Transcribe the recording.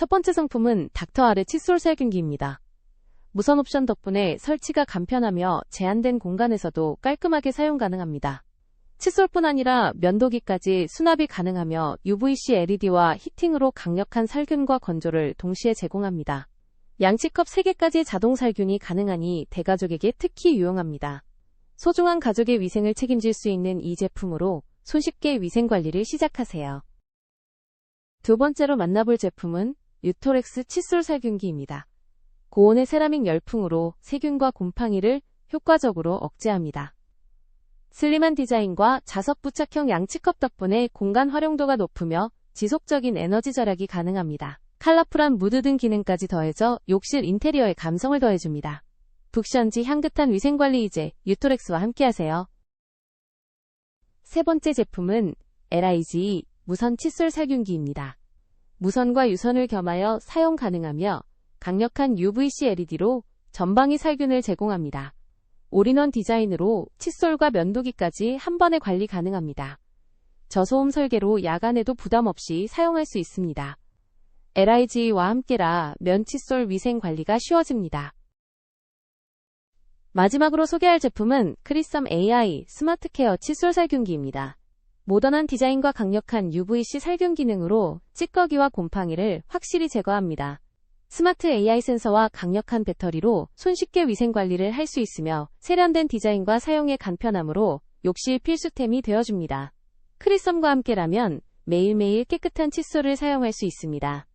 첫 번째 상품은 닥터아르 칫솔 살균기입니다. 무선 옵션 덕분에 설치가 간편하며 제한된 공간에서도 깔끔하게 사용 가능합니다. 칫솔뿐 아니라 면도기까지 수납이 가능하며 UVC LED와 히팅으로 강력한 살균과 건조를 동시에 제공합니다. 양치컵 3개까지 자동 살균이 가능하니 대가족에게 특히 유용합니다. 소중한 가족의 위생을 책임질 수 있는 이 제품으로 손쉽게 위생 관리를 시작하세요. 두 번째로 만나볼 제품은 유토렉스 칫솔 살균기입니다. 고온의 세라믹 열풍으로 세균과 곰팡이를 효과적으로 억제합니다. 슬림한 디자인과 자석 부착형 양치컵 덕분에 공간 활용도가 높으며 지속적인 에너지 절약이 가능합니다. 컬러풀한 무드 등 기능까지 더해져 욕실 인테리어에 감성을 더해줍니다. 북션지 향긋한 위생관리 이제 유토렉스와 함께하세요. 세 번째 제품은 LIG 무선 칫솔 살균기입니다. 무선과 유선을 겸하여 사용 가능하며 강력한 UVC LED로 전방위 살균을 제공합니다. 올인원 디자인으로 칫솔과 면도기까지 한 번에 관리 가능합니다. 저소음 설계로 야간에도 부담 없이 사용할 수 있습니다. LIG와 함께라 면 칫솔 위생 관리가 쉬워집니다. 마지막으로 소개할 제품은 크리썸 AI 스마트 케어 칫솔 살균기입니다. 모던한 디자인과 강력한 UVC 살균 기능으로 찌꺼기와 곰팡이를 확실히 제거합니다. 스마트 AI 센서와 강력한 배터리로 손쉽게 위생 관리를 할 수 있으며 세련된 디자인과 사용의 간편함으로 욕실 필수템이 되어줍니다. 크리썸과 함께라면 매일매일 깨끗한 칫솔을 사용할 수 있습니다.